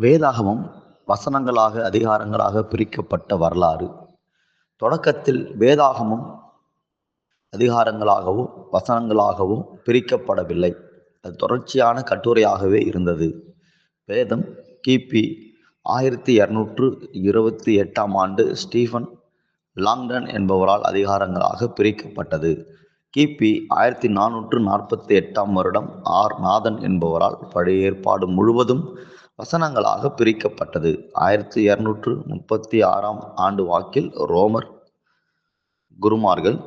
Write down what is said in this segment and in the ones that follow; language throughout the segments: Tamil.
வேதாகமம் வசனங்களாக அதிகாரங்களாக பிரிக்கப்பட்ட வரலாறு. தொடக்கத்தில் வேதாகமம் அதிகாரங்களாகவும் வசனங்களாகவும் பிரிக்கப்படவில்லை. அது தொடர்ச்சியான கட்டுரையாகவே இருந்தது. வேதம் கிபி ஆயிரத்தி இரநூற்று இருபத்தி எட்டாம் ஆண்டு ஸ்டீஃபன் லாங்டன் என்பவரால் அதிகாரங்களாக பிரிக்கப்பட்டது. கிபி ஆயிரத்தி நானூற்று நாற்பத்தி எட்டாம் வருடம் ஆர். நாதன் என்பவரால் பழைய ஏற்பாடு முழுவதும் வசனங்களாக பிரிக்கப்பட்டது. ஆயிரத்தி இரநூற்று முப்பத்தி ஆறாம் ஆண்டு வாக்கில் ரோமர் குருமார்கள்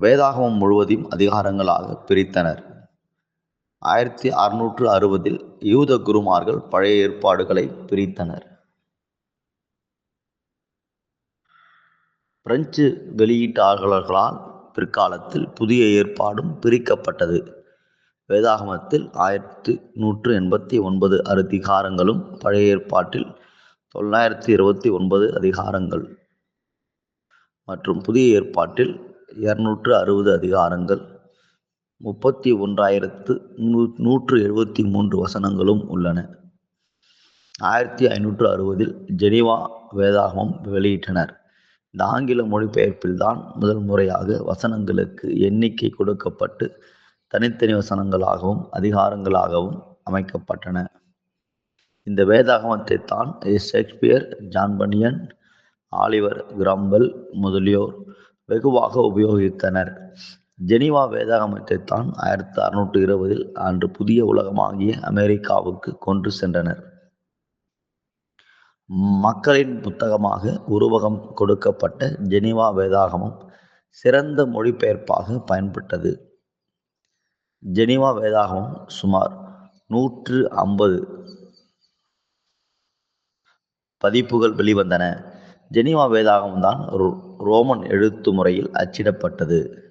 வேதாகமம் முழுவதையும் அதிகாரங்களாக பிரித்தனர். ஆயிரத்தி அறுநூற்று அறுபதில் யூத குருமார்கள் பழைய ஏற்பாடுகளை பிரித்தனர். பிரெஞ்சு வெளியீட்டாளர்களால் பிற்காலத்தில் புதிய ஏற்பாடும் பிரிக்கப்பட்டது. வேதாகமத்தில் ஆயிரத்தி நூற்று எண்பத்தி ஒன்பது அதிகாரங்களும் பழைய ஏற்பாட்டில் தொள்ளாயிரத்தி இருபத்தி ஒன்பது அதிகாரங்கள் மற்றும் புதிய ஏற்பாட்டில் இருநூற்று அறுபது அதிகாரங்கள் முப்பத்தி ஒன்றாயிரத்து நூ நூற்று எழுபத்தி மூன்று வசனங்களும் உள்ளன. ஆயிரத்தி ஐநூற்று அறுபதில் ஜெனிவா வேதாகமம் வெளியிட்டனர். இந்த ஆங்கில மொழிபெயர்ப்பில்தான் முதல் முறையாக வசனங்களுக்கு எண்ணிக்கை கொடுக்கப்பட்டு தனித்தனி வசனங்களாகவும் அதிகாரங்களாகவும் அமைக்கப்பட்டன. இந்த வேதாகமத்தை தான் ஷேக்ஸ்பியர் ஜான்பனியன் ஆலிவர் கிராம்பல் முதலியோர் வெகுவாக உபயோகித்தனர். ஜெனிவா வேதாகமத்தை தான் ஆயிரத்தி அறுநூற்று இருபதில் அன்று புதிய உலகமாகிய அமெரிக்காவுக்கு கொண்டு சென்றனர். மக்களின் புத்தகமாக உருவகம் கொடுக்கப்பட்ட ஜெனிவா வேதாகமம் சிறந்த மொழிபெயர்ப்பாக பயன்பட்டது. ஜெனிவா வேதாகமம் சுமார் நூற்று ஐம்பது பதிப்புகள் வெளிவந்தன. ஜெனிவா வேதாகமம் தான் ரோமன் எழுத்து முறையில் அச்சிடப்பட்டது.